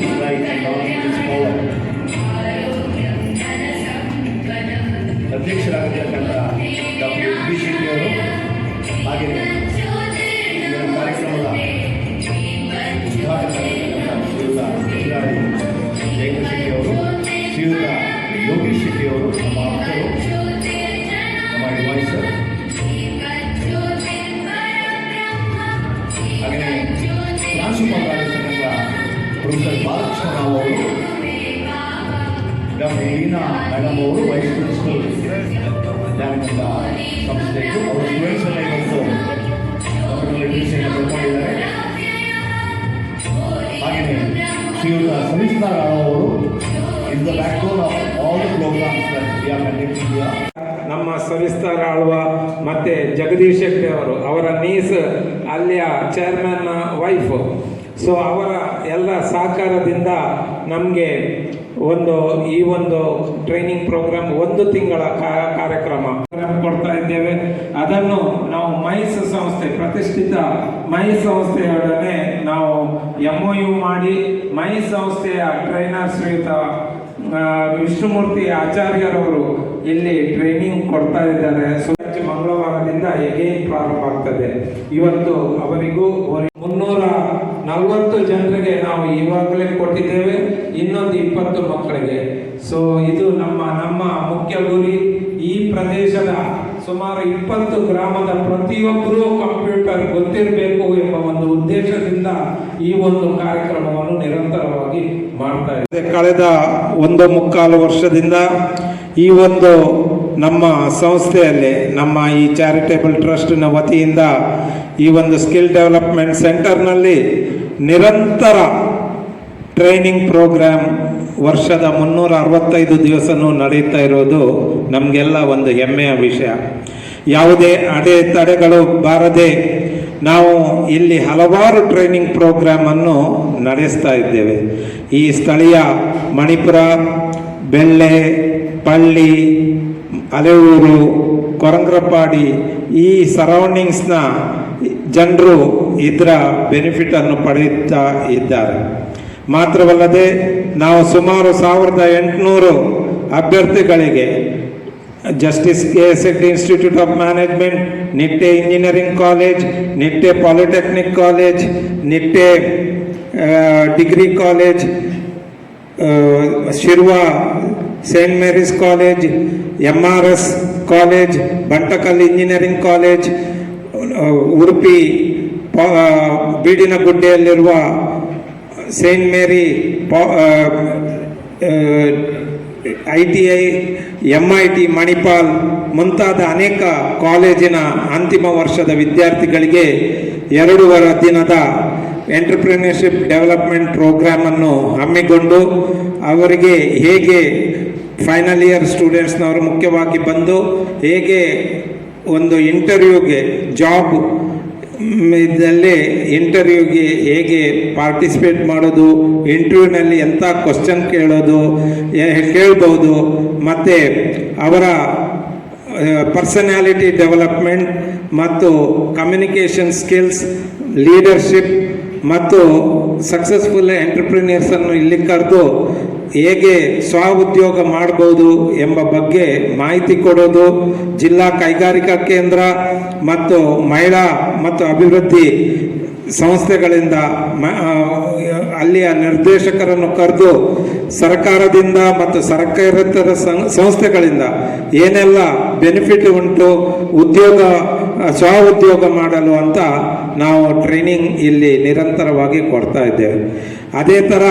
this life and all this. Addiction ನಮ್ಮ ಸವಿಸ್ತಾರ ಆಳ್ವ ಮತ್ತೆ ಜಗದೀಶ್ ಶೆಟ್ಟಿ ಅವರು, ಅವರ ನೀಸ್ ಅಲ್ಲಿಯ ಚೇರ್ಮನ್ನ ವೈಫ್ ಸೊ ಅವರ ಎಲ್ಲ ಸಹಕಾರದಿಂದ ನಮಗೆ ಒಂದು, ಈ ಒಂದು ಟ್ರೈನಿಂಗ್ ಪ್ರೋಗ್ರಾಮ್ ಒಂದು ತಿಂಗಳ ಕಾರ್ಯಕ್ರಮ ಕೊಡ್ತಾ ಇದ್ದೇವೆ. ಅದನ್ನು ನಾವು ಮೈಸ್ ಸಂಸ್ಥೆ, ಪ್ರತಿಷ್ಠಿತ ಮೈಸ್ ಸಂಸ್ಥೆಯೊಡನೆ ನಾವು ಎಂ ಯು ಮಾಡಿ ಮೈಸ್ ಸಂಸ್ಥೆಯ ಟ್ರೈನರ್ ಶ್ರೀಯುತ ವಿಷ್ಣುಮೂರ್ತಿ ಆಚಾರ್ಯರವರು ಇಲ್ಲಿ ಟ್ರೈನಿಂಗ್ ಕೊಡ್ತಾ ಇದ್ದಾರೆ. ಸ್ವಚ್ಛ ಮಂಗಳವಾರದಿಂದ ಎಗೇನ್ ಪ್ರಾರಂಭ ಆಗ್ತದೆ. ಇವತ್ತು ಅವರಿಗೂ ಅವರಿ- ಮುನ್ನೂರ ನಲವತ್ತು ಜನರಿಗೆ ನಾವು ಈವಾಗಲೇ ಕೊಟ್ಟಿದ್ದೇವೆ, ಇನ್ನೊಂದು ಇಪ್ಪತ್ತು ಮಕ್ಕಳಿಗೆ. ಸೊ ಇದು ನಮ್ಮ ನಮ್ಮ ಮುಖ್ಯ ಗುರಿ. ಈ ಪ್ರದೇಶದ ಸುಮಾರು ಇಪ್ಪತ್ತು ಗ್ರಾಮದ ಪ್ರತಿಯೊಬ್ಬರೂ ಕಂಪ್ಯೂಟರ್ ಗೊತ್ತಿರಬೇಕು ಎಂಬ ಒಂದು ಉದ್ದೇಶದಿಂದ ಈ ಒಂದು ಕಾರ್ಯಕ್ರಮವನ್ನು ನಿರಂತರವಾಗಿ ಮಾಡ್ತಾ ಇದೆ ಕಳೆದ ಒಂದು ಮುಕ್ಕಾಲು ವರ್ಷದಿಂದ ಈ ಒಂದು ನಮ್ಮ ಸಂಸ್ಥೆಯಲ್ಲಿ, ನಮ್ಮ ಈ ಚಾರಿಟೇಬಲ್ ಟ್ರಸ್ಟಿನ ವತಿಯಿಂದ ಈ ಒಂದು ಸ್ಕಿಲ್ ಡೆವಲಪ್ಮೆಂಟ್ ಸೆಂಟರ್ನಲ್ಲಿ ನಿರಂತರ ಟ್ರೈನಿಂಗ್ ಪ್ರೋಗ್ರಾಮ್ ವರ್ಷದ ಮುನ್ನೂರ ಅರವತ್ತೈದು ದಿವಸನೂ ನಡೆಯುತ್ತಾ ಇರೋದು ನಮಗೆಲ್ಲ ಒಂದು ಹೆಮ್ಮೆಯ ವಿಷಯ. ಯಾವುದೇ ಅಡೆತಡೆಗಳು ಬಾರದೆ ನಾವು ಇಲ್ಲಿ ಹಲವಾರು ಟ್ರೈನಿಂಗ್ ಪ್ರೋಗ್ರಾಮನ್ನು ನಡೆಸ್ತಾ ಇದ್ದೇವೆ. ಈ ಸ್ಥಳೀಯ ಮಣಿಪುರ, ಬೆಳ್ಳೆ, ಪಳ್ಳಿ, ಅಲೆಯೂರು ಕೊರಂಗ್ರಪಾಡಿ ಈ ಸರೌಂಡಿಂಗ್ಸ್ನ ಜನರು ಇದರ ಬೆನಿಫಿಟನ್ನು ಪಡೆಯುತ್ತಾ ಇದ್ದಾರೆ. ಮಾತ್ರವಲ್ಲದೆ ನಾವು ಸುಮಾರು ಸಾವಿರದ ಎಂಟುನೂರು ಅಭ್ಯರ್ಥಿಗಳಿಗೆ justice K S Hegde institute of management Nitte engineering college Nitte polytechnic college Nitte degree college ಆ, Shirva saint Mary's college M R S college Bantakal engineering college ಆ, ಉಡುಪಿ ಪ- ಆ, ಬೀಡಿನಗುಡ್ಡೆಯಲ್ಲಿರುವ Saint Mary I T I M I T, Manipal ಮುಂತಾದ ಅನೇಕ ಕಾಲೇಜಿನ ಅಂತಿಮ ವರ್ಷದ ವಿದ್ಯಾರ್ಥಿಗಳಿಗೆ ಎರಡೂವರೆ ದಿನದ ಎಂಟರ್ಪ್ರಿನರ್ಶಿಪ್ ಡೆವಲಪ್ಮೆಂಟ್ ಪ್ರೋಗ್ರಾಮನ್ನು ಹಮ್ಮಿಕೊಂಡು ಅವರಿಗೆ ಹೇಗೆ ಫೈನಲ್ ಇಯರ್ ಸ್ಟೂಡೆಂಟ್ಸ್ನವರು ಮುಖ್ಯವಾಗಿ ಬಂದು ಹೇಗೆ ಒಂದು ಇಂಟರ್ವ್ಯೂಗೆ ಜಾಬ್ ಇದರಲ್ಲಿ ಇಂಟರ್ವ್ಯೂಗೆ ಹೇಗೆ ಪಾರ್ಟಿಸಿಪೇಟ್ ಮಾಡೋದು ಇಂಟರ್ವ್ಯೂನಲ್ಲಿ ಎಂಥ ಕ್ವಶನ್ ಕೇಳೋದು ಕೇಳ್ಬೋದು ಮತ್ತು ಅವರ ಪರ್ಸನಾಲಿಟಿ ಡೆವಲಪ್ಮೆಂಟ್ ಮತ್ತು ಕಮ್ಯುನಿಕೇಷನ್ ಸ್ಕಿಲ್ಸ್ ಲೀಡರ್ಶಿಪ್ ಮತ್ತು ಸಕ್ಸಸ್ಫುಲ್ ಎಂಟರ್ಪ್ರಿನಿಯರ್ಸನ್ನು ಇಲ್ಲಿ ಕರೆದು ಹೇಗೆ ಸ್ವ ಉದ್ಯೋಗ ಮಾಡಬಹುದು ಎಂಬ ಬಗ್ಗೆ ಮಾಹಿತಿ ಕೊಡೋದು ಜಿಲ್ಲಾ ಕೈಗಾರಿಕಾ ಕೇಂದ್ರ ಮತ್ತು ಮಹಿಳಾ ಮತ್ತು ಅಭಿವೃದ್ಧಿ ಸಂಸ್ಥೆಗಳಿಂದ ಅಲ್ಲಿಯ ನಿರ್ದೇಶಕರನ್ನು ಕರೆದು ಸರ್ಕಾರದಿಂದ ಮತ್ತು ಸರ್ಕಾರೇತರ ಸಂಸ್ಥೆಗಳಿಂದ ಏನೆಲ್ಲ ಬೆನಿಫಿಟ್ ಉಂಟು, ಉದ್ಯೋಗ ಸ್ವ ಉದ್ಯೋಗ ಮಾಡಲು ಅಂತ ನಾವು ಟ್ರೈನಿಂಗ್ ಇಲ್ಲಿ ನಿರಂತರವಾಗಿ ಕೊಡ್ತಾ ಇದ್ದೇವೆ. ಅದೇ ಥರ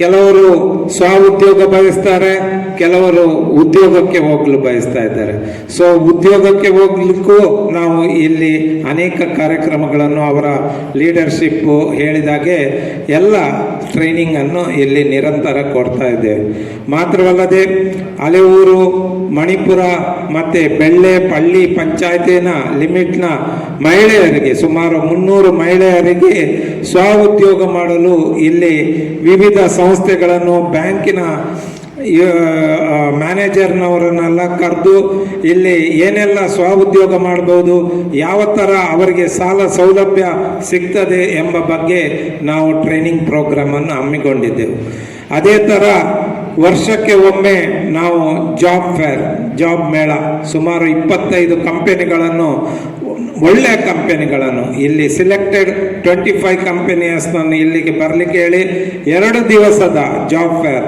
ಕೆಲವರು ಸ್ವ ಉದ್ಯೋಗ ಬಯಸ್ತಾರೆ, ಕೆಲವರು ಉದ್ಯೋಗಕ್ಕೆ ಹೋಗಲು ಬಯಸ್ತಾ ಇದ್ದಾರೆ. ಸೊ ಉದ್ಯೋಗಕ್ಕೆ ಹೋಗ್ಲಿಕ್ಕೂ ನಾವು ಇಲ್ಲಿ ಅನೇಕ ಕಾರ್ಯಕ್ರಮಗಳನ್ನು ಅವರ ಲೀಡರ್ಶಿಪ್ಪು ಹೇಳಿದಾಗೆ ಎಲ್ಲ ಟ್ರೈನಿಂಗನ್ನು ಇಲ್ಲಿ ನಿರಂತರ ಕೊಡ್ತಾ ಇದ್ದೇವೆ ಮಾತ್ರವಲ್ಲದೆ ಅಲೆಊರು ಮಣಿಪುರ ಮತ್ತು ಬೆಳ್ಳೆ ಪಳ್ಳಿ ಪಂಚಾಯತಿನ ಲಿಮಿಟ್ನ ಮಹಿಳೆಯರಿಗೆ ಸುಮಾರು ಮುನ್ನೂರು ಮಹಿಳೆಯರಿಗೆ ಸ್ವ ಉದ್ಯೋಗ ಮಾಡಲು ಇಲ್ಲಿ ವಿವಿಧ ಸಂಸ್ಥೆಗಳನ್ನು ಬ್ಯಾಂಕಿನ ಮ್ಯಾನೇಜರ್ನವರನ್ನೆಲ್ಲ ಕರೆದು ಇಲ್ಲಿ ಏನೆಲ್ಲ ಸ್ವ ಉದ್ಯೋಗ ಮಾಡ್ಬೋದು, ಯಾವ ಥರ ಅವರಿಗೆ ಸಾಲ ಸೌಲಭ್ಯ ಸಿಗ್ತದೆ ಎಂಬ ಬಗ್ಗೆ ನಾವು ಟ್ರೈನಿಂಗ್ ಪ್ರೋಗ್ರಾಮನ್ನು ಹಮ್ಮಿಕೊಂಡಿದ್ದೆವು. ಅದೇ ಥರ ವರ್ಷಕ್ಕೆ ಒಮ್ಮೆ ನಾವು ಜಾಬ್ ಫೇರ್, ಜಾಬ್ ಮೇಳ, ಸುಮಾರು ಇಪ್ಪತ್ತೈದು ಕಂಪೆನಿಗಳನ್ನು ಒಳ್ಳೆಯ ಕಂಪೆನಿಗಳನ್ನು ಇಲ್ಲಿ ಸಿಲೆಕ್ಟೆಡ್ ಟ್ವೆಂಟಿ ಫೈವ್ ಕಂಪೆನಿಯಸ್ನನ್ನು ಇಲ್ಲಿಗೆ ಬರಲಿಕ್ಕೆ ಹೇಳಿ ಎರಡು ದಿವಸದ ಜಾಬ್ ಫೇರ್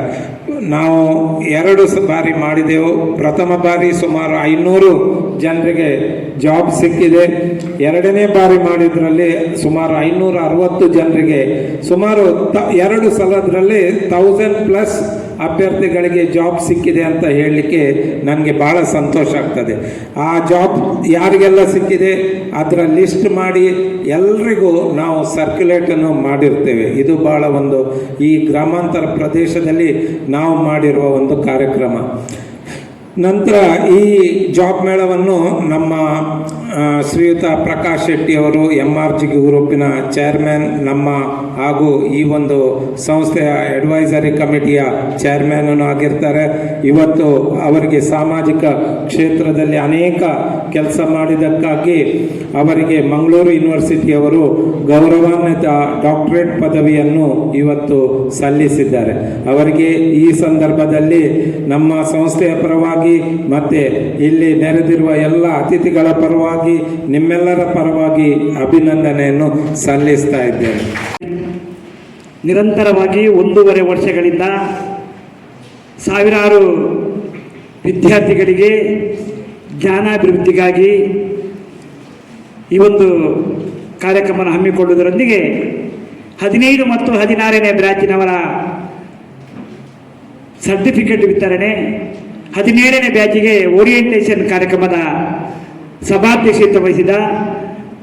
ನಾವು ಎರಡು ಬಾರಿ ಮಾಡಿದೆವು. ಪ್ರಥಮ ಬಾರಿ ಸುಮಾರು ಐನೂರು ಜನರಿಗೆ ಜಾಬ್ ಸಿಕ್ಕಿದೆ. ಎರಡನೇ ಬಾರಿ ಮಾಡಿದ್ರಲ್ಲಿ ಸುಮಾರು ಐನೂರ ಅರವತ್ತು ಜನರಿಗೆ ಸುಮಾರು ತ ಎರಡು ಸಲದ್ರಲ್ಲಿ ತೌಸಂಡ್ ಪ್ಲಸ್ ಅಭ್ಯರ್ಥಿಗಳಿಗೆ ಜಾಬ್ ಸಿಕ್ಕಿದೆ ಅಂತ ಹೇಳಲಿಕ್ಕೆ ನನಗೆ ಭಾಳ ಸಂತೋಷ ಆಗ್ತದೆ. ಆ ಜಾಬ್ ಯಾರಿಗೆಲ್ಲ ಸಿಕ್ಕಿದೆ ಅದರ ಲಿಸ್ಟ್ ಮಾಡಿ ಎಲ್ರಿಗೂ ನಾವು ಸರ್ಕ್ಯುಲೇಟನ್ನು ಮಾಡಿರ್ತೇವೆ. ಇದು ಭಾಳ ಒಂದು ಈ ಗ್ರಾಮಾಂತರ ಪ್ರದೇಶದಲ್ಲಿ ನಾವು ಮಾಡಿರುವ ಒಂದು ಕಾರ್ಯಕ್ರಮ. ನಂತರ ಈ ಜಾಬ್ ಮೇಳವನ್ನು ನಮ್ಮ ಶ್ರೀಯುತ ಪ್ರಕಾಶ್ ಶೆಟ್ಟಿ ಅವರು ಎಂ ಆರ್ ಜಿ ಗ್ರೂಪಿನ ಚೇರ್ಮನ್ ನಮ್ಮ ಹಾಗೂ ಈ ಒಂದು ಸಂಸ್ಥೆಯ ಅಡ್ವೈಸರಿ ಕಮಿಟಿಯ ಚೇರ್ಮನ್ ಆಗಿರ್ತಾರೆ. ಇವತ್ತು ಅವರಿಗೆ ಸಾಮಾಜಿಕ ಕ್ಷೇತ್ರದಲ್ಲಿ ಅನೇಕ ಕೆಲಸ ಮಾಡಿದ್ದಕ್ಕಾಗಿ ಅವರಿಗೆ ಮಂಗಳೂರು ಯೂನಿವರ್ಸಿಟಿಯವರು ಗೌರವಾನ್ವಿತ ಡಾಕ್ಟರೇಟ್ ಪದವಿಯನ್ನು ಇವತ್ತು ಸಲ್ಲಿಸಿದ್ದಾರೆ. ಅವರಿಗೆ ಈ ಸಂದರ್ಭದಲ್ಲಿ ನಮ್ಮ ಸಂಸ್ಥೆಯ ಪರವಾಗಿ ಮತ್ತೆ ಇಲ್ಲಿ ನೆರೆದಿರುವ ಎಲ್ಲ ಅತಿಥಿಗಳ ಪರವಾಗಿ ನಿಮ್ಮೆಲ್ಲರ ಪರವಾಗಿ ಅಭಿನಂದನೆಯನ್ನು ಸಲ್ಲಿಸ್ತಾ ಇದ್ದೇನೆ. ನಿರಂತರವಾಗಿ ಒಂದೂವರೆ ವರ್ಷಗಳಿಂದ ಸಾವಿರಾರು ವಿದ್ಯಾರ್ಥಿಗಳಿಗೆ ಜ್ಞಾನಾಭಿವೃದ್ಧಿಗಾಗಿ ಈ ಒಂದು ಕಾರ್ಯಕ್ರಮವನ್ನು ಹಮ್ಮಿಕೊಳ್ಳುವುದರೊಂದಿಗೆ ಹದಿನೈದು ಮತ್ತು ಹದಿನಾರನೇ ಬ್ಯಾಚಿನವರ ಸರ್ಟಿಫಿಕೇಟ್ ವಿತರಣೆ, ಹದಿನೇಳನೇ ಬ್ಯಾಚಿಗೆ ಓರಿಯೆಂಟೇಷನ್ ಕಾರ್ಯಕ್ರಮದ ಸಭಾಧ್ಯಕ್ಷತೆ ವಹಿಸಿದ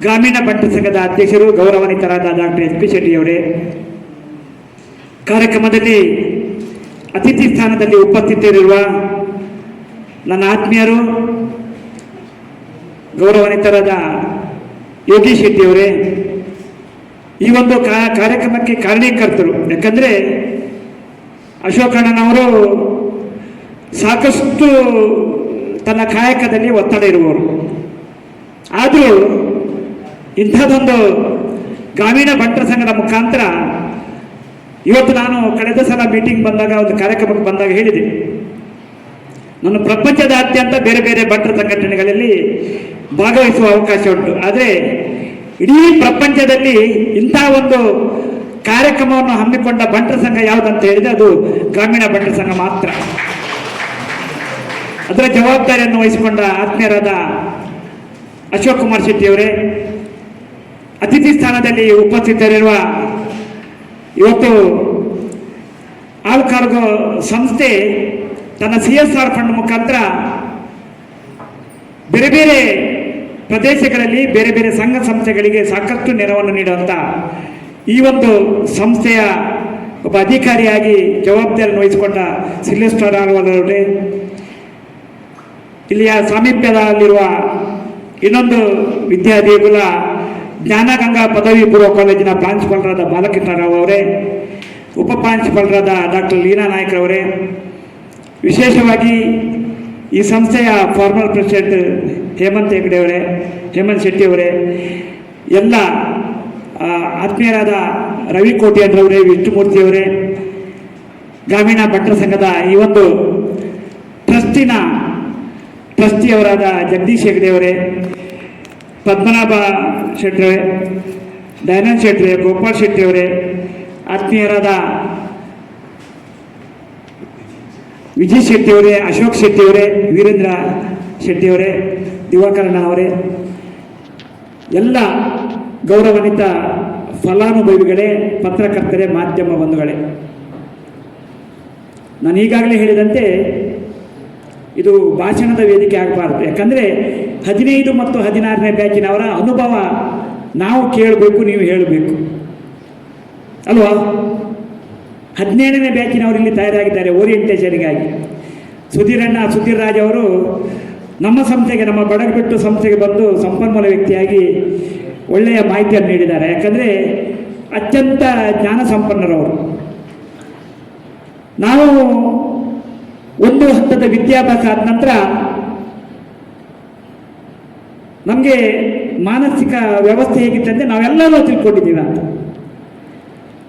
ಗ್ರಾಮೀಣ ಬಂಟ ಸಂಘದ ಅಧ್ಯಕ್ಷರು ಗೌರವಾನ್ವಿತರಾದ ಡಾಕ್ಟರ್ ಎಸ್ ಪಿ ಶೆಟ್ಟಿಯವರೇ ಕಾರ್ಯಕ್ರಮದಲ್ಲಿ ಅತಿಥಿ ಸ್ಥಾನದಲ್ಲಿ ಉಪಸ್ಥಿತರಿರುವ ನನ್ನ ಆತ್ಮೀಯರು, ಗೌರವಾನ್ವಿತರಾದ ಯೋಗೀಶ್ ಶೆಟ್ಟಿಯವರೇ ಈ ಒಂದು ಕಾರ್ಯಕ್ರಮಕ್ಕೆ ಕಾರಣೀಕರ್ತರು. ಯಾಕಂದರೆ ಅಶೋಕಣ್ಣನವರು ಸಾಕಷ್ಟು ತನ್ನ ಕಾಯಕದಲ್ಲಿ ಒತ್ತಡ ಇರುವವರು. ಆದರೂ ಇಂಥದ್ದೊಂದು ಗ್ರಾಮೀಣ ಬಂಟರ ಸಂಘದ ಮುಖಾಂತರ ಇವತ್ತು ನಾನು ಕಳೆದ ಸಲ ಮೀಟಿಂಗ್ ಬಂದಾಗ, ಒಂದು ಕಾರ್ಯಕ್ರಮಕ್ಕೆ ಬಂದಾಗ ಹೇಳಿದೆ. ನಾನು ಪ್ರಪಂಚದಾದ್ಯಂತ ಬೇರೆ ಬೇರೆ ಬಂಟರ ಸಂಘಟನೆಗಳಲ್ಲಿ ಭಾಗವಹಿಸುವ ಅವಕಾಶ ಉಂಟು. ಆದರೆ ಇಡೀ ಪ್ರಪಂಚದಲ್ಲಿ ಇಂಥ ಒಂದು ಕಾರ್ಯಕ್ರಮವನ್ನು ಹಮ್ಮಿಕೊಂಡ ಬಂಟರ ಸಂಘ ಯಾವುದಂತ ಹೇಳಿದ್ರೆ ಅದು ಗ್ರಾಮೀಣ ಬಂಟರ ಸಂಘ ಮಾತ್ರ. ಅದರ ಜವಾಬ್ದಾರಿಯನ್ನು ವಹಿಸಿಕೊಂಡ ಆತ್ಮೀಯರಾದ ಅಶೋಕ್ ಕುಮಾರ್ ಶೆಟ್ಟಿಯವರೇ ಅತಿಥಿ ಸ್ಥಾನದಲ್ಲಿ ಉಪಸ್ಥಿತರಿರುವ ಇವತ್ತು ಆಲ್ ಕಾರ್ಗೋ ಸಂಸ್ಥೆ ತನ್ನ ಸಿ ಎಸ್ ಆರ್ ಫಂಡ್ ಮುಖಾಂತರ ಬೇರೆ ಬೇರೆ ಪ್ರದೇಶಗಳಲ್ಲಿ, ಬೇರೆ ಬೇರೆ ಸಂಘ ಸಂಸ್ಥೆಗಳಿಗೆ ಸಾಕಷ್ಟು ನೆರವನ್ನು ನೀಡುವಂಥ ಈ ಒಂದು ಸಂಸ್ಥೆಯ ಒಬ್ಬ ಅಧಿಕಾರಿಯಾಗಿ ಜವಾಬ್ದಾರಿಯನ್ನು ವಹಿಸಿಕೊಂಡ ಸಿಲ್ಲೆಸ್ಟರ್ ಅವರೇ. ಇಲ್ಲಿಯ ಸಾಮೀಪ್ಯದಲ್ಲಿರುವ ಇನ್ನೊಂದು ವಿದ್ಯಾದೇಗುಲ ಜ್ಞಾನಗಂಗಾ ಪದವಿ ಪೂರ್ವ ಕಾಲೇಜಿನ ಪ್ರಾಂಶುಪಾಲರಾದ ಬಾಲಕೃಷ್ಣರಾವ್ ಅವರೇ, ಉಪ ಪ್ರಾಂಶುಪಾಲರಾದ ಡಾಕ್ಟರ್ ಲೀನಾ ನಾಯ್ಕರವರೇ ವಿಶೇಷವಾಗಿ ಈ ಸಂಸ್ಥೆಯ ಫಾರ್ಮರ್ ಪ್ರೆಸಿಡೆಂಟ್ ಹೇಮಂತ್ ಹೆಗ್ಡೆ ಅವರೇ, ಹೇಮಂತ್ ಶೆಟ್ಟಿ ಅವರೇ, ಎಲ್ಲ ಆತ್ಮೀಯರಾದ ರವಿ ಕೋಟ್ಯಾನ್ರವರೇ ವಿಷ್ಣುಮೂರ್ತಿಯವರೇ ಗ್ರಾಮೀಣ ಭಟ್ಟರ ಸಂಘದ ಈ ಒಂದು ಟ್ರಸ್ಟಿನ ಟ್ರಸ್ಟಿಯವರಾದ ಜಗದೀಶ್ ಹೆಗ್ಡೆ ಅವರೇ ಪದ್ಮನಾಭ ಶೆಟ್ಟಿ ದಯಾನಂದ್ ಶೆಟ್ಟಿ ಗೋಪಾಲ್ ಶೆಟ್ಟಿ ಅವರೇ ಆತ್ಮೀಯರಾದ ವಿಜಯ್ ಶೆಟ್ಟಿ ಅವರೇ ಅಶೋಕ್ ಶೆಟ್ಟಿ ಅವರೇ ವೀರೇಂದ್ರ ಶೆಟ್ಟಿ ಅವರೇ ದಿವಾಕರಣ ಅವರೇ, ಎಲ್ಲ ಗೌರವಾನ್ವಿತ ಫಲಾನುಭವಿಗಳೇ, ಪತ್ರಕರ್ತರೇ, ಮಾಧ್ಯಮ ಬಂಧುಗಳೇ. ನಾನು ಈಗಾಗಲೇ ಹೇಳಿದಂತೆ ಇದು ಭಾಷಣದ ವೇದಿಕೆ ಆಗಬಾರ್ದು. ಯಾಕಂದರೆ ಹದಿನೈದು ಮತ್ತು ಹದಿನಾರನೇ ಬ್ಯಾಚಿನವರ ಅನುಭವ ನಾವು ಕೇಳಬೇಕು, ನೀವು ಹೇಳಬೇಕು. ಅಲ್ವಾ? ಹದಿನೇಳನೇ ಬ್ಯಾಚಿನವರು ಇಲ್ಲಿ ತಯಾರಾಗಿದ್ದಾರೆ ಓರಿಯೆಂಟೇಷನ್ಗಾಗಿ. ಸುಧೀರಣ್ಣ ಸುಧೀರ್ ರಾಜ್ ಅವರು ನಮ್ಮ ಸಂಸ್ಥೆಗೆ, ನಮ್ಮ ಬಡಗಬಿಟ್ಟು ಸಂಸ್ಥೆಗೆ ಬಂದು ಸಂಪನ್ಮೂಲ ವ್ಯಕ್ತಿಯಾಗಿ ಒಳ್ಳೆಯ ಮಾಹಿತಿಯನ್ನು ನೀಡಿದ್ದಾರೆ. ಯಾಕಂದರೆ ಅತ್ಯಂತ ಜ್ಞಾನ ಸಂಪನ್ನರವರು ನಾವು ಒಂದು ಹಂತದ ವಿದ್ಯಾಭ್ಯಾಸ ಆದ ನಂತರ ನಮಗೆ ಮಾನಸಿಕ ವ್ಯವಸ್ಥೆ ಹೇಗಿತ್ತು ಅಂದರೆ ನಾವೆಲ್ಲರೂ ತಿಳ್ಕೊಂಡಿದ್ದೀವಿ ಅಂತ.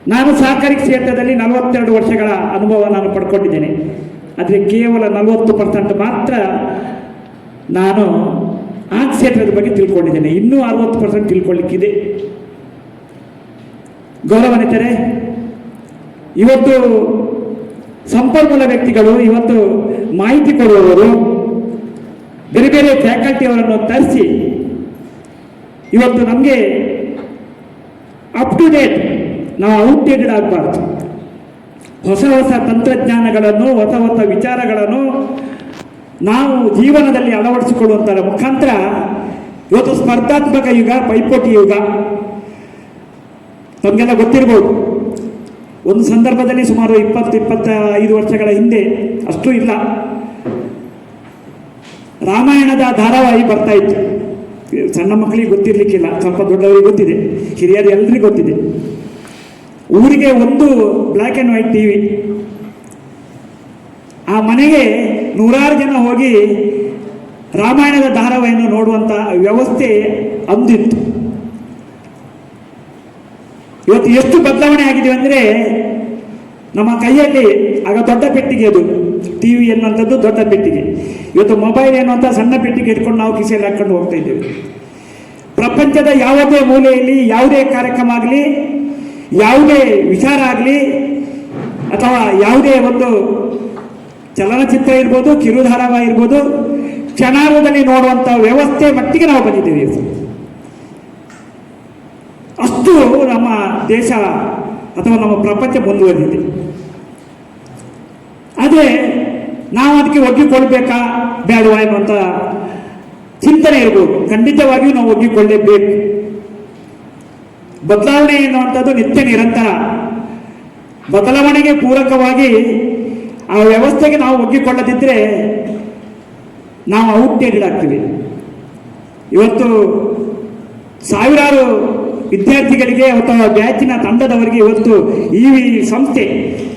ನಾನು ಸಹಕಾರಿ ಕ್ಷೇತ್ರದಲ್ಲಿ ನಲವತ್ತೆರಡು ವರ್ಷಗಳ ಅನುಭವ ನಾನು ಪಡ್ಕೊಂಡಿದ್ದೇನೆ. ಆದರೆ ಕೇವಲ ನಲವತ್ತು ಪರ್ಸೆಂಟ್ ಮಾತ್ರ ನಾನು ಆ ಕ್ಷೇತ್ರದ ಬಗ್ಗೆ ತಿಳ್ಕೊಂಡಿದ್ದೇನೆ. ಇನ್ನೂ ಅರವತ್ತು ಪರ್ಸೆಂಟ್ ತಿಳ್ಕೊಳ್ಳಿಕ್ಕಿದೆ ಗೌರವನಿತರೆ ಇವತ್ತು ಸಂಪನ್ಮೂಲ ವ್ಯಕ್ತಿಗಳು ಇವತ್ತು ಮಾಹಿತಿ ಕೊಡುವವರು, ಬೇರೆ ಬೇರೆ ಫ್ಯಾಕಲ್ಟಿಯವರನ್ನು ತರಿಸಿ, ಇವತ್ತು ನಮಗೆ ಅಪ್ ಟು ಡೇಟ್ ನಾವು ಔಟ್ಡೇಟೆಡ್ ಆಗಬಾರ್ದು. ಹೊಸ ಹೊಸ ತಂತ್ರಜ್ಞಾನಗಳನ್ನು, ಹೊಸ ಹೊಸ ವಿಚಾರಗಳನ್ನು ನಾವು ಜೀವನದಲ್ಲಿ ಅಳವಡಿಸಿಕೊಳ್ಳುವಂಥರ ಮುಖಾಂತರ ಇವತ್ತು ಸ್ಪರ್ಧಾತ್ಮಕ ಯುಗ, ಪೈಪೋಟಿ ಯುಗ. ನಮಗೆಲ್ಲ ಗೊತ್ತಿರ್ಬೋದು. ಒಂದು ಸಂದರ್ಭದಲ್ಲಿ ಸುಮಾರು ಇಪ್ಪತ್ತು ಇಪ್ಪತ್ತ ಐದು ವರ್ಷಗಳ ಹಿಂದೆ ಅಷ್ಟು ಇಲ್ಲ. ರಾಮಾಯಣದ ಧಾರಾವಾಹಿ ಬರ್ತಾ ಇತ್ತು. ಸಣ್ಣ ಮಕ್ಕಳಿಗೆ ಗೊತ್ತಿರಲಿಕ್ಕಿಲ್ಲ, ಸ್ವಲ್ಪ ದೊಡ್ಡವರಿಗೆ ಗೊತ್ತಿದೆ, ಹಿರಿಯರು ಎಲ್ಲರಿಗೂ ಗೊತ್ತಿದೆ. ಊರಿಗೆ ಒಂದು black and white T V ಆ ಮನೆಗೆ ನೂರಾರು ಜನ ಹೋಗಿ ರಾಮಾಯಣದ ಧಾರಾವಾಹಿಯನ್ನು ನೋಡುವಂಥ ವ್ಯವಸ್ಥೆ ಅಂದಿತ್ತು. ಇವತ್ತು ಎಷ್ಟು ಬದಲಾವಣೆ ಆಗಿದೆ ಅಂದರೆ ನಮ್ಮ ಕೈಯಲ್ಲಿ ಆಗ ದೊಡ್ಡ ಪೆಟ್ಟಿಗೆ ಅದು. ಟಿ ವಿ ಎನ್ನುವಂಥದ್ದು ದೊಡ್ಡ ಪೆಟ್ಟಿಗೆ. ಇವತ್ತು ಮೊಬೈಲ್ ಎನ್ನುವಂಥ ಸಣ್ಣ ಪೆಟ್ಟಿಗೆ ಇಟ್ಕೊಂಡು ನಾವು ಕಿಸೆಯಲ್ಲಿ ಹಾಕ್ಕೊಂಡು ಹೋಗ್ತಾ ಇದ್ದೇವೆ. ಪ್ರಪಂಚದ ಯಾವುದೇ ಮೂಲೆಯಲ್ಲಿ ಯಾವುದೇ ಕಾರ್ಯಕ್ರಮ ಆಗಲಿ, ಯಾವುದೇ ವಿಚಾರ ಆಗಲಿ, ಅಥವಾ ಯಾವುದೇ ಒಂದು ಚಲನಚಿತ್ರ ಇರ್ಬೋದು ಕಿರುಧಾರವಾಗಿರ್ಬೋದು ಕ್ಷಣಾರ್ಧದಲ್ಲಿ ನೋಡುವಂಥ ವ್ಯವಸ್ಥೆ ಮಟ್ಟಿಗೆ ನಾವು ಬಂದಿದ್ದೇವೆ. ಅಷ್ಟು ನಮ್ಮ ದೇಶ ಅಥವಾ ನಮ್ಮ ಪ್ರಪಂಚ ಮುಂದುವರೆದಿದೆ. ಅದೇ ನಾವು ಅದಕ್ಕೆ ಒಗ್ಗಿಕೊಳ್ಬೇಕಾ? ಬೇಡವಾ ಎನ್ನುವಂಥ ಚಿಂತನೆ ಇರ್ಬೋದು. ಖಂಡಿತವಾಗಿಯೂ ನಾವು ಒಗ್ಗಿಕೊಳ್ಳೇಬೇಕು. ಬದಲಾವಣೆ ಎನ್ನುವಂಥದ್ದು ನಿತ್ಯ ನಿರಂತರ. ಬದಲಾವಣೆಗೆ ಪೂರಕವಾಗಿ ಆ ವ್ಯವಸ್ಥೆಗೆ ನಾವು ಒಗ್ಗಿಕೊಳ್ಳದಿದ್ದರೆ ನಾವು ಔಟ್ಡೇಟೆಡ್ ಆಗ್ತೀವಿ. ಇವತ್ತು ಸಾವಿರಾರು ವಿದ್ಯಾರ್ಥಿಗಳಿಗೆ ಅಥವಾ ಬ್ಯಾಚಿನ ತಂಡದವರಿಗೆ ಇವತ್ತು ಈ ಸಂಸ್ಥೆ,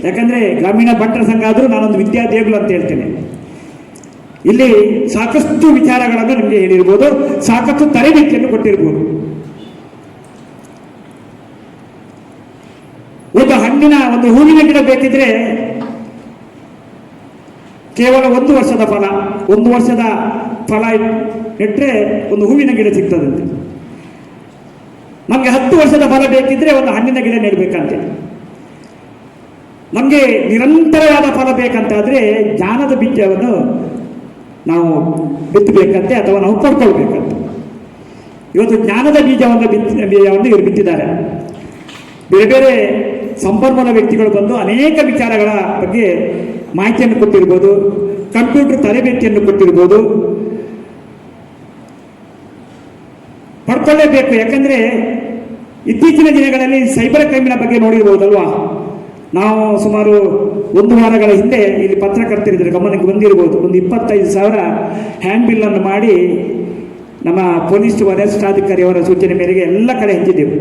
ಯಾಕಂದರೆ ಗ್ರಾಮೀಣ ಭಟ್ಟರ ಸಂಘ ಆದರೂ ನಾನೊಂದು ವಿದ್ಯಾದೇಗುಲು ಅಂತ ಹೇಳ್ತೇನೆ. ಇಲ್ಲಿ ಸಾಕಷ್ಟು ವಿಚಾರಗಳನ್ನು ನಿಮಗೆ ಹೇಳಿರ್ಬೋದು, ಸಾಕಷ್ಟು ತರಬೇತಿಯನ್ನು ಕೊಟ್ಟಿರ್ಬೋದು. ಒಂದು ಹಣ್ಣಿನ ಒಂದು ಹೂವಿನ ಗಿಡ ಬೇಕಿದ್ರೆ ಕೇವಲ ಒಂದು ವರ್ಷದ ಫಲ, ಒಂದು ವರ್ಷದ ಫಲ ನೆಟ್ಟರೆ ಒಂದು ಹೂವಿನ ಗಿಡ ಸಿಗ್ತದಂತೆ. ನಮಗೆ ಹತ್ತು ವರ್ಷದ ಫಲ ಬೇಕಿದ್ರೆ ಒಂದು ಹಣ್ಣಿನ ಗಿಡ ನೆಡಬೇಕಂತೆ. ನಮಗೆ ನಿರಂತರವಾದ ಫಲ ಬೇಕಂತಾದರೆ ಜ್ಞಾನದ ಬೀಜವನ್ನು ನಾವು ಬಿತ್ತಬೇಕಂತೆ ಅಥವಾ ನಾವು ಪಡ್ಕೊಳ್ಬೇಕಂತೆ. ಇವತ್ತು ಜ್ಞಾನದ ಬೀಜವನ್ನು ಬಿತ್ತ, ಬೀಜವನ್ನು ಇವರು ಬಿತ್ತಿದ್ದಾರೆ. ಬೇರೆ ಬೇರೆ ಸಂಪನ್ಮೂಲ ವ್ಯಕ್ತಿಗಳು ಬಂದು ಅನೇಕ ವಿಚಾರಗಳ ಬಗ್ಗೆ ಮಾಹಿತಿಯನ್ನು ಕೊಟ್ಟಿರ್ಬೋದು, ಕಂಪ್ಯೂಟರ್ ತರಬೇತಿಯನ್ನು ಕೊಟ್ಟಿರ್ಬೋದು ಪಡ್ಕೊಳ್ಳೇಬೇಕು. ಯಾಕಂದ್ರೆ ಇತ್ತೀಚಿನ ದಿನಗಳಲ್ಲಿ ಸೈಬರ್ ಕ್ರೈಮಿನ ಬಗ್ಗೆ ನೋಡಿರ್ಬೋದಲ್ವಾ? ನಾವು ಸುಮಾರು ಒಂದು ವಾರಗಳ ಹಿಂದೆ ಇಲ್ಲಿ ಪತ್ರಕರ್ತರಿದ್ದರೆ ಗಮನಕ್ಕೆ ಬಂದಿರ್ಬೋದು. ಒಂದು ಇಪ್ಪತ್ತೈದು ಸಾವಿರ ಹ್ಯಾಂಡ್ ಬಿಲ್ಲನ್ನು ಮಾಡಿ ನಮ್ಮ ಪೊಲೀಸ್ ವರಿಷ್ಠಾಧಿಕಾರಿಯವರ ಸೂಚನೆ ಮೇರೆಗೆ ಎಲ್ಲ ಕಡೆ ಹಂಚಿದ್ದೆವು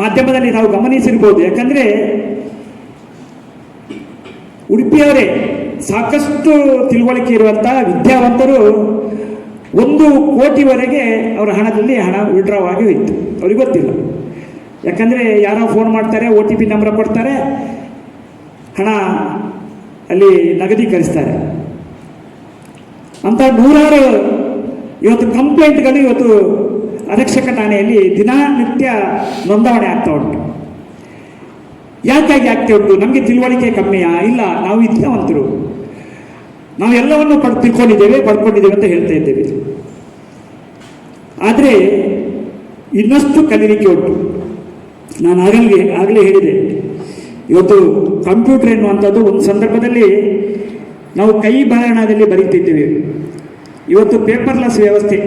ಮಾಧ್ಯಮದಲ್ಲಿ ನಾವು ಗಮನಿಸಿರ್ಬೋದು. ಯಾಕಂದರೆ ಉಡುಪಿಯವರೇ ಸಾಕಷ್ಟು ತಿಳುವಳಿಕೆ ಇರುವಂಥ ವಿದ್ಯಾವಂತರು ಒಂದು ಕೋಟಿವರೆಗೆ ಅವರ ಹಣದಲ್ಲಿ ಹಣ ವಿಡ್ರಾ ಆಗಿ ಹೋಯಿತು ಅವ್ರಿಗೆ ಗೊತ್ತಿಲ್ಲ. ಯಾಕಂದರೆ ಯಾರೋ ಫೋನ್ ಮಾಡ್ತಾರೆ ಒ ಟಿ ಪಿ ನಂಬರ್ ಕೊಡ್ತಾರೆ, ಹಣ ಅಲ್ಲಿ ನಗದೀಕರಿಸ್ತಾರೆ. ಅಂತ ನೂರಾರು ಇವತ್ತು ಕಂಪ್ಲೇಂಟ್ಗಳು ಇವತ್ತು ಆರಕ್ಷಕ ಠಾಣೆಯಲ್ಲಿ ದಿನನಿತ್ಯ ನೋಂದಾವಣೆ ಆಗ್ತಾ ಉಂಟು. ಯಾಕಾಗಿ ಆಗ್ತಾ ಉಂಟು? ನಮಗೆ ತಿಳುವಳಿಕೆ ಕಮ್ಮಿಯಾ? ಇಲ್ಲ ನಾವು ವಿದ್ಯಾವಂತರು ನಾವು ಎಲ್ಲವನ್ನು ಪಡ್ ತಿಳ್ಕೊಂಡಿದ್ದೇವೆ ಪಡ್ಕೊಂಡಿದ್ದೇವೆ ಅಂತ ಹೇಳ್ತಾ ಇದ್ದೇವೆ. ಆದರೆ ಇನ್ನಷ್ಟು ಕಲಿಲಿಕ್ಕೆ ಉಂಟು. ನಾನು ಆಗಲೇ ಆಗಲೇ ಹೇಳಿದೆ. ಇವತ್ತು ಕಂಪ್ಯೂಟರ್ ಎನ್ನುವಂಥದ್ದು ಒಂದು ಸಂದರ್ಭದಲ್ಲಿ ನಾವು ಕೈ ಬರಹಣದಲ್ಲಿ ಬರೀತಿದ್ದೇವೆ. ಇವತ್ತು ಪೇಪರ್ಲೆಸ್ ವ್ಯವಸ್ಥೆ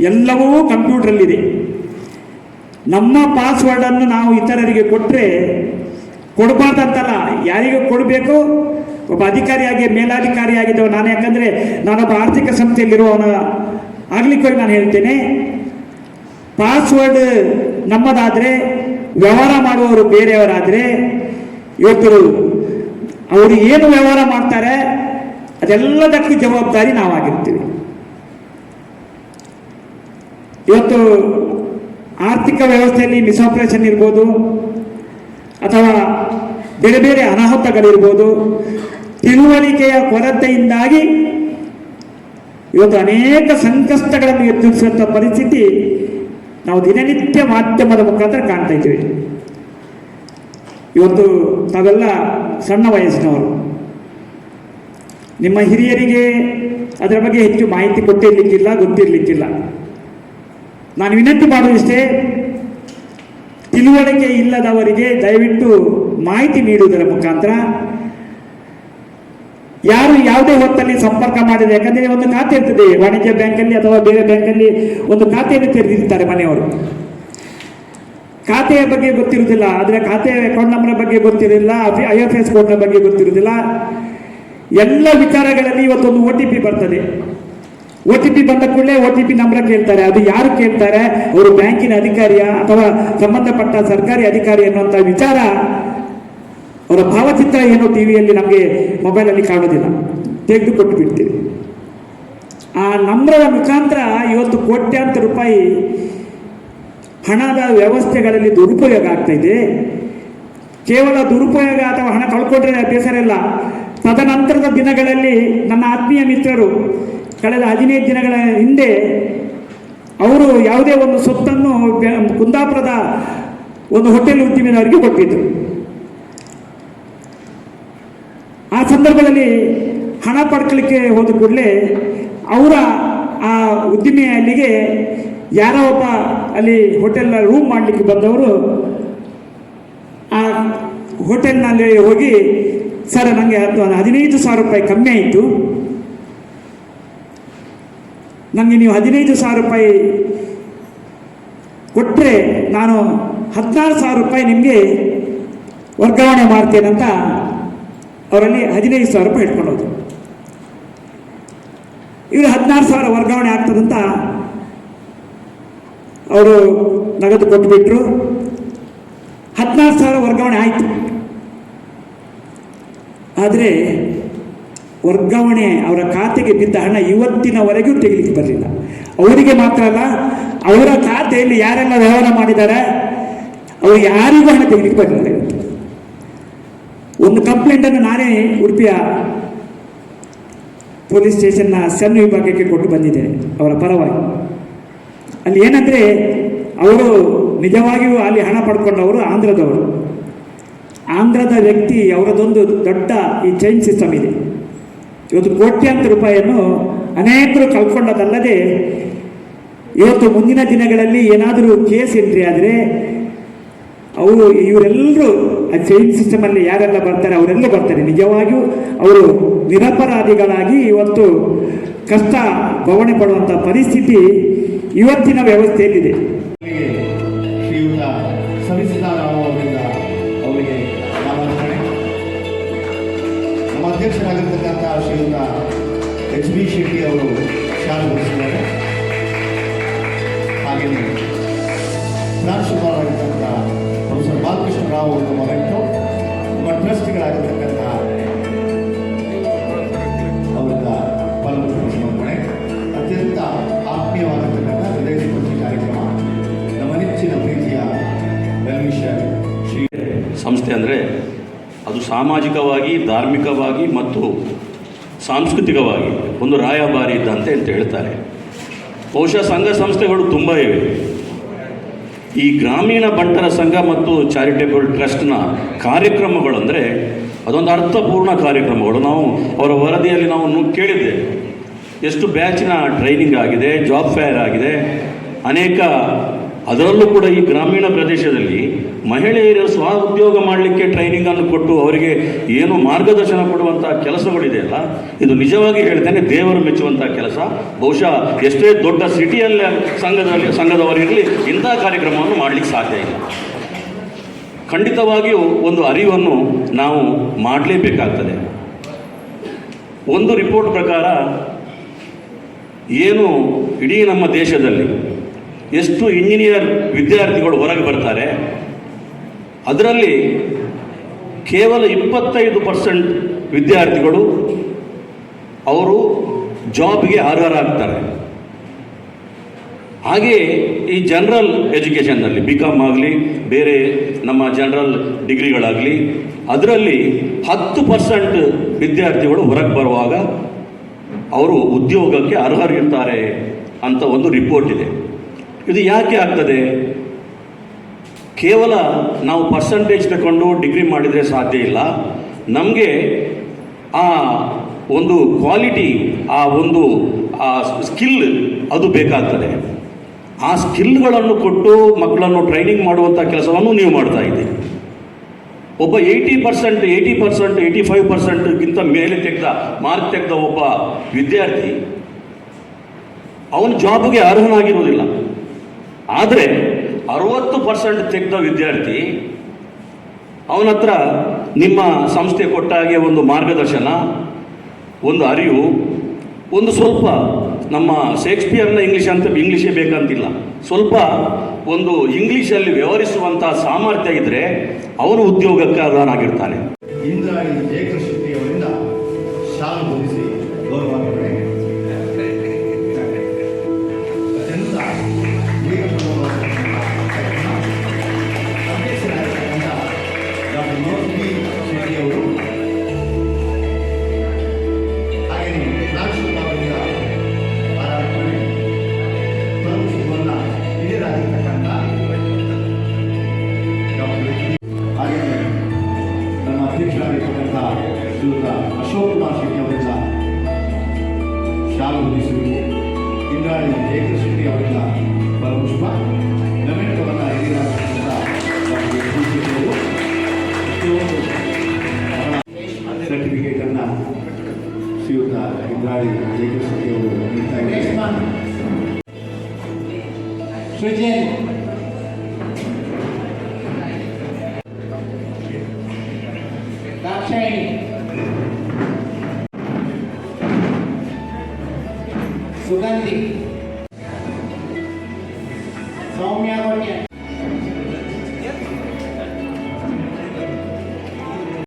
ಎಲ್ಲವೂ ಕಂಪ್ಯೂಟ್ರಲ್ಲಿದೆ. ನಮ್ಮ ಪಾಸ್ವರ್ಡನ್ನು ನಾವು ಇತರರಿಗೆ ಕೊಟ್ಟರೆ ಕೊಡಬಾರ್ದಂತಲ್ಲ, ಯಾರಿಗೆ ಕೊಡಬೇಕು ಒಬ್ಬ ಅಧಿಕಾರಿಯಾಗಿ, ಮೇಲಾಧಿಕಾರಿಯಾಗಿದ್ದವ ನಾನು. ಯಾಕಂದರೆ ನಾನೊಬ್ಬ ಆರ್ಥಿಕ ಸಂಸ್ಥೆಯಲ್ಲಿರುವವನ ಆಗ್ಲಿಕ್ಕೆ ನಾನು ಹೇಳ್ತೇನೆ, ಪಾಸ್ವರ್ಡ್ ನಮ್ಮದಾದರೆ, ವ್ಯವಹಾರ ಮಾಡುವವರು ಬೇರೆಯವರಾದರೆ ಇವತ್ತು ಅವರು ಏನು ವ್ಯವಹಾರ ಮಾಡ್ತಾರೆ, ಅದೆಲ್ಲದಕ್ಕೂ ಜವಾಬ್ದಾರಿ ನಾವಾಗಿರ್ತೀವಿ. ಇವತ್ತು ಆರ್ಥಿಕ ವ್ಯವಸ್ಥೆಯಲ್ಲಿ ಮಿಸ್ಆಪರೇಷನ್ ಇರ್ಬೋದು, ಅಥವಾ ಬೇರೆ ಬೇರೆ ಅನಾಹುತಗಳಿರ್ಬೋದು ತಿಳುವಳಿಕೆಯ ಕೊರತೆಯಿಂದಾಗಿ ಇವತ್ತು ಅನೇಕ ಸಂಕಷ್ಟಗಳನ್ನು ಎದುರಿಸುವಂಥ ಪರಿಸ್ಥಿತಿ ನಾವು ದಿನನಿತ್ಯ ಮಾಧ್ಯಮದ ಮುಖಾಂತರ ಕಾಣ್ತಾ ಇದ್ದೀವಿ. ಇವತ್ತು ತಾವೆಲ್ಲ ಸಣ್ಣ ವಯಸ್ಸಿನವರು. ನಿಮ್ಮ ಹಿರಿಯರಿಗೆ ಅದರ ಬಗ್ಗೆ ಹೆಚ್ಚು ಮಾಹಿತಿ ಕೊಟ್ಟಿರ್ಲಿಕ್ಕಿಲ್ಲ, ಗೊತ್ತಿರಲಿಕ್ಕಿಲ್ಲ. ನಾನು ವಿನಂತಿ ಮಾಡುವುದಿಷ್ಟೇ, ತಿಳುವಳಿಕೆ ಇಲ್ಲದವರಿಗೆ ದಯವಿಟ್ಟು ಮಾಹಿತಿ ನೀಡುವುದರ ಮುಖಾಂತರ ಯಾರು ಯಾವುದೇ ಹೊತ್ತಲ್ಲಿ ಸಂಪರ್ಕ ಮಾಡಿದೆ ಯಾಕಂದ್ರೆ ಒಂದು ಖಾತೆ ಇರ್ತದೆ, ವಾಣಿಜ್ಯ ಬ್ಯಾಂಕಲ್ಲಿ ಅಥವಾ ಬೇರೆ ಬ್ಯಾಂಕಲ್ಲಿ ಒಂದು ಖಾತೆಯನ್ನು ತೆರೆದಿರ್ತಾರೆ ಮನೆಯವರು. ಖಾತೆಯ ಬಗ್ಗೆ ಗೊತ್ತಿರುವುದಿಲ್ಲ, ಆದರೆ ಖಾತೆ ಅಕೌಂಟ್ ನಂಬರ್ ಬಗ್ಗೆ ಗೊತ್ತಿರಲಿಲ್ಲ ಐ ಎಫ್ ಎಸ್ ಕೋಡ್ನ ಬಗ್ಗೆ ಗೊತ್ತಿರುವುದಿಲ್ಲ. ಎಲ್ಲ ವಿಚಾರಗಳಲ್ಲಿ ಇವತ್ತೊಂದು ಒ ಟಿ ಪಿ ಬರ್ತದೆ. ಒ ಟಿ ಪಿ ಬಂದ ಕೂಡಲೇ ಒ ಟಿ ಪಿ ನಂಬರ್ ಕೇಳ್ತಾರೆ. ಅದು ಯಾರು ಕೇಳ್ತಾರೆ? ಅವರು ಬ್ಯಾಂಕಿನ ಅಧಿಕಾರಿಯ ಅಥವಾ ಸಂಬಂಧಪಟ್ಟ ಸರ್ಕಾರಿ ಅಧಿಕಾರಿ ಅನ್ನುವಂಥ ವಿಚಾರ ಅವರ ಭಾವಚಿತ್ರ ಏನು ಟಿವಿಯಲ್ಲಿ ನಮಗೆ ಮೊಬೈಲಲ್ಲಿ ಕಾಣೋದಿಲ್ಲ. ತೆಗೆದು ಕೊಟ್ಟು ಬಿಡ್ತೀವಿ ಆ ನಮ್ರದ ಮುಖಾಂತರ ಇವತ್ತು ಕೋಟ್ಯಾಂತರ ರೂಪಾಯಿ ಹಣದ ವ್ಯವಸ್ಥೆಗಳಲ್ಲಿ ದುರುಪಯೋಗ ಆಗ್ತಾ ಕೇವಲ ದುರುಪಯೋಗ ಅಥವಾ ಹಣ ಕಳ್ಕೊಂಡ್ರೆ ಬೇಸರ ಇಲ್ಲ. ತದನಂತರದ ದಿನಗಳಲ್ಲಿ ನನ್ನ ಆತ್ಮೀಯ ಮಿತ್ರರು ಕಳೆದ ಹದಿನೈದು ದಿನಗಳ ಹಿಂದೆ ಅವರು ಯಾವುದೇ ಒಂದು ಸೊತ್ತನ್ನು ಕುಂದಾಪುರದ ಒಂದು ಹೋಟೆಲ್ ಉದ್ಯಮಿನವರಿಗೆ ಕೊಟ್ಟಿದ್ದರು ಆ ಸಂದರ್ಭದಲ್ಲಿ ಹಣ ಪಡ್ಕೊಳ್ಳಿಕ್ಕೆ ಹೋದ ಕೂಡಲೇ ಅವರ ಆ ಉದ್ದಿಮೆ ಅಲ್ಲಿಗೆ ಯಾರೋ ಒಬ್ಬ ಅಲ್ಲಿ ಹೋಟೆಲ್ನ ರೂಮ್ ಮಾಡಲಿಕ್ಕೆ ಬಂದವರು, ಆ ಹೋಟೆಲ್ನಲ್ಲಿ ಹೋಗಿ, ಸರ್ ನನಗೆ ಹತ್ತು ಹದಿನೈದು ಸಾವಿರ ರೂಪಾಯಿ ಕಮ್ಮಿ ಆಯಿತು. ನನಗೆ ನೀವು ಹದಿನೈದು ಸಾವಿರ ರೂಪಾಯಿ ಕೊಟ್ಟರೆ ನಾನು ಹದಿನಾರು ಸಾವಿರ ರೂಪಾಯಿ ನಿಮಗೆ ವರ್ಗಾವಣೆ ಮಾಡ್ತೇನಂತ ಅವರಲ್ಲಿ ಹದಿನೈದು ಸಾವಿರ ರೂಪಾಯಿ ಇಟ್ಕೊಂಡು ಹೋದ್ರು. ಇವರು ಹದಿನಾರು ಸಾವಿರ ವರ್ಗಾವಣೆ ಆಗ್ತದಂತ ಅವರು ನಗದು ಕೊಟ್ಟುಬಿಟ್ರು ಹದಿನಾರು ಸಾವಿರ ವರ್ಗಾವಣೆ ಆಯಿತು. ಆದರೆ ವರ್ಗಾವಣೆ ಅವರ ಖಾತೆಗೆ ಬಿದ್ದ ಹಣ ಇವತ್ತಿನವರೆಗೂ ತೆಗಿಲಿಕ್ಕೆ ಬರಲಿಲ್ಲ. ಅವರಿಗೆ ಮಾತ್ರ ಅಲ್ಲ, ಅವರ ಖಾತೆಯಲ್ಲಿ ಯಾರೆಲ್ಲ ವ್ಯವಹಾರ ಮಾಡಿದ್ದಾರೆ, ಅವರು ಯಾರಿಗೂ ಹಣ ತೆಗಿಲಿಕ್ಕೆ ಬರಲಿಲ್ಲ. ಇವತ್ತು ಒಂದು ಕಂಪ್ಲೇಂಟನ್ನು ನಾನೇ ಉಡುಪಿಯ ಪೊಲೀಸ್ ಸ್ಟೇಷನ್ನ ಸಣ್ಣ ವಿಭಾಗಕ್ಕೆ ಕೊಟ್ಟು ಬಂದಿದೆ ಅವರ ಪರವಾಗಿ. ಅಲ್ಲಿ ಏನಂದರೆ, ಅವರು ನಿಜವಾಗಿಯೂ ಅಲ್ಲಿ ಹಣ ಪಡ್ಕೊಂಡವರು ಆಂಧ್ರದವರು. ಆಂಧ್ರದ ವ್ಯಕ್ತಿ, ಅವರದೊಂದು ದೊಡ್ಡ ಈ ಚೈನ್ ಸಿಸ್ಟಮ್ ಇದೆ. ಇವತ್ತು ಕೋಟ್ಯಾಂತರ ರೂಪಾಯಿಯನ್ನು ಅನೇಕರು ಕಳ್ಕೊಂಡದಲ್ಲದೆ, ಇವತ್ತು ಮುಂದಿನ ದಿನಗಳಲ್ಲಿ ಏನಾದರೂ ಕೇಸ್ ಎಂಟ್ರಿ ಆದರೆ ಅವರು ಇವರೆಲ್ಲರೂ ಆ ಚೈನ್ ಸಿಸ್ಟಮಲ್ಲಿ ಯಾರೆಲ್ಲ ಬರ್ತಾರೆ, ಅವರೆಲ್ಲ ಬರ್ತಾರೆ. ನಿಜವಾಗಿಯೂ ಅವರು ನಿರಪರಾಧಿಗಳಾಗಿ ಇವತ್ತು ಕಷ್ಟ ಬವಣೆ ಪಡುವಂಥ ಪರಿಸ್ಥಿತಿ ಇವತ್ತಿನ ವ್ಯವಸ್ಥೆಯಲ್ಲಿದೆ. ಶ್ರೀಯುತ ಅವರಿಂದ ಅವರಿಗೆ ನಮ್ಮ ಅಧ್ಯಕ್ಷರಾಗಿರ್ತಕ್ಕಂಥ ಶ್ರೀಯುತ ಎಚ್ ಬಿ ಶೆಟ್ಟಿ ಅವರು ಶಾಲೆ ಅವರು ಮೊಮೆಂಟು ನಮ್ಮ ಟ್ರಸ್ಟ್ಗಳಾಗಿರ್ತಕ್ಕಂಥ ಅವರಿಂದ ಫಲಪುಷ್ಪ ಅತ್ಯಂತ ಆತ್ಮೀಯವಾಗಿರ್ತಕ್ಕಂಥ ಹೃದಯ ಸ್ಪರ್ಶಿ ಕಾರ್ಯಕ್ರಮ. ನಮ್ಮ ನೆಚ್ಚಿನ ಪ್ರೀತಿಯ ವೆಲ್ವಿಷರ್ ಶ್ರೀ ಸಂಸ್ಥೆ ಅಂದರೆ ಅದು ಸಾಮಾಜಿಕವಾಗಿ, ಧಾರ್ಮಿಕವಾಗಿ ಮತ್ತು ಸಾಂಸ್ಕೃತಿಕವಾಗಿ ಒಂದು ರಾಯಭಾರಿ ಇದ್ದಂತೆ ಅಂತ ಹೇಳ್ತಾರೆ. ಬಹುಶಃ ಸಂಘ ಸಂಸ್ಥೆಗಳು ತುಂಬ ಇವೆ. ಈ ಗ್ರಾಮೀಣ ಬಂಟರ ಸಂಘ ಮತ್ತು ಚಾರಿಟೇಬಲ್ ಟ್ರಸ್ಟ್ನ ಕಾರ್ಯಕ್ರಮಗಳು ಅಂದರೆ ಅದೊಂದು ಅರ್ಥಪೂರ್ಣ ಕಾರ್ಯಕ್ರಮಗಳು. ನಾವು ಅವರ ವರದಿಯಲ್ಲಿ ನಾವು ಕೇಳಿದ್ದೆ. ಎಷ್ಟು ಬ್ಯಾಚಿನ ಟ್ರೈನಿಂಗ್ ಆಗಿದೆ, ಜಾಬ್ ಫೇರ್ ಆಗಿದೆ. ಅನೇಕ ಅದರಲ್ಲೂ ಕೂಡ ಈ ಗ್ರಾಮೀಣ ಪ್ರದೇಶದಲ್ಲಿ ಮಹಿಳೆಯರು ಸ್ವ ಉದ್ಯೋಗ ಮಾಡಲಿಕ್ಕೆ ಟ್ರೈನಿಂಗನ್ನು ಕೊಟ್ಟು ಅವರಿಗೆ ಏನು ಮಾರ್ಗದರ್ಶನ ಕೊಡುವಂಥ ಕೆಲಸಗಳಿದೆಯಲ್ಲ ಇದು ನಿಜವಾಗಿ ಹೇಳ್ತೇನೆ, ದೇವರು ಮೆಚ್ಚುವಂಥ ಕೆಲಸ. ಬಹುಶಃ ಎಷ್ಟೇ ದೊಡ್ಡ ಸಿಟಿಯಲ್ಲಿ ಸಂಘದಲ್ಲಿ ಸಂಘದವರಿರಲಿ ಇಂಥ ಕಾರ್ಯಕ್ರಮವನ್ನು ಮಾಡಲಿಕ್ಕೆ ಸಾಧ್ಯ ಇಲ್ಲ. ಖಂಡಿತವಾಗಿಯೂ ಒಂದು ಅರಿವನ್ನು ನಾವು ಮಾಡಲೇಬೇಕಾಗ್ತದೆ. ಒಂದು ರಿಪೋರ್ಟ್ ಪ್ರಕಾರ ಏನು ಇಡೀ ನಮ್ಮ ದೇಶದಲ್ಲಿ ಎಷ್ಟು ಇಂಜಿನಿಯರ್ ವಿದ್ಯಾರ್ಥಿಗಳು ಹೊರಗೆ ಬರ್ತಾರೆ ಅದರಲ್ಲಿ ಕೇವಲ ಇಪ್ಪತ್ತೈದು ಪರ್ಸೆಂಟ್ ವಿದ್ಯಾರ್ಥಿಗಳು ಅವರು ಜಾಬ್ಗೆ ಅರ್ಹರಾಗ್ತಾರೆ. ಹಾಗೆಯೇ ಈ ಜನರಲ್ ಎಜುಕೇಷನ್ನಲ್ಲಿ ಬಿ ಕಾಮ್ ಆಗಲಿ, ಬೇರೆ ನಮ್ಮ ಜನರಲ್ ಡಿಗ್ರಿಗಳಾಗಲಿ, ಅದರಲ್ಲಿ ಹತ್ತು ಪರ್ಸೆಂಟ್ ವಿದ್ಯಾರ್ಥಿಗಳು ಹೊರಗೆ ಬರುವಾಗ ಅವರು ಉದ್ಯೋಗಕ್ಕೆ ಅರ್ಹರಿರ್ತಾರೆ ಅಂತ ಒಂದು ರಿಪೋರ್ಟ್ ಇದೆ. ಇದು ಯಾಕೆ ಆಗ್ತದೆ? ಕೇವಲ ನಾವು ಪರ್ಸಂಟೇಜ್ ತಗೊಂಡು ಡಿಗ್ರಿ ಮಾಡಿದರೆ ಸಾಧ್ಯ ಇಲ್ಲ. ನಮಗೆ ಆ ಒಂದು ಕ್ವಾಲಿಟಿ ಆ ಒಂದು, ಆ ಸ್ಕಿಲ್ ಅದು ಬೇಕಾಗ್ತದೆ. ಆ ಸ್ಕಿಲ್ಗಳನ್ನು ಕೊಟ್ಟು ಮಕ್ಕಳನ್ನು ಟ್ರೈನಿಂಗ್ ಮಾಡುವಂಥ ಕೆಲಸವನ್ನು ನೀವು ಮಾಡ್ತಾ ಇದ್ದೀರಿ. ಒಬ್ಬ eighty percent eighty percent eighty five ಪರ್ಸೆಂಟ್ಗಿಂತ ಮೇಲೆ ತೆಗೆದ ಮಾರ್ಕ್ ತೆಗೆದ ಒಬ್ಬ ವಿದ್ಯಾರ್ಥಿ, ಅವನ ಜಾಬ್ಗೆ ಅರ್ಹನಾಗಿರುವುದಿಲ್ಲ. ಆದರೆ ಅರವತ್ತು ಪರ್ಸೆಂಟ್ ತೆಗೆದ ವಿದ್ಯಾರ್ಥಿ ಅವನ ಹತ್ರ ನಿಮ್ಮ ಸಂಸ್ಥೆ ಕೊಟ್ಟ ಹಾಗೆ ಒಂದು ಮಾರ್ಗದರ್ಶನ, ಒಂದು ಅರಿವು, ಒಂದು ಸ್ವಲ್ಪ ನಮ್ಮ ಶೇಕ್ಸ್ಪಿಯರ್ನ ಇಂಗ್ಲೀಷ್ ಅಂತ ಇಂಗ್ಲೀಷೇ ಬೇಕಂತಿಲ್ಲ. ಸ್ವಲ್ಪ ಒಂದು ಇಂಗ್ಲೀಷಲ್ಲಿ ವ್ಯವಹರಿಸುವಂಥ ಸಾಮರ್ಥ್ಯ ಇದ್ದರೆ ಅವನು ಉದ್ಯೋಗಕ್ಕೆ ಅದಾನಾಗಿರ್ತಾನೆ ಇಂದ್ರಾಣಿ ಜಯಕೃಷ್ಣಿ ಅವರಿಂದ ಶಾಲು ಹೊದಿಸುವುದು ಇಂದ್ರಾಣಿ ಜಯಕೃಷ್ಣ ಶೆಟ್ಟಿ ಅವರಿಂದ ಡಿ ಶೆಟ್ಟಿ ಅವರು ಸರ್ಟಿಫಿಕೇಟನ್ನು ಶ್ರೀಯುತ ಇಂದ್ರಾಣಿ ಜಯಕೃಷ್ಣ ಶೆಟ್ಟಿ ಅವರು ನೀಡ್ತಾ ಇದ್ದಾರೆ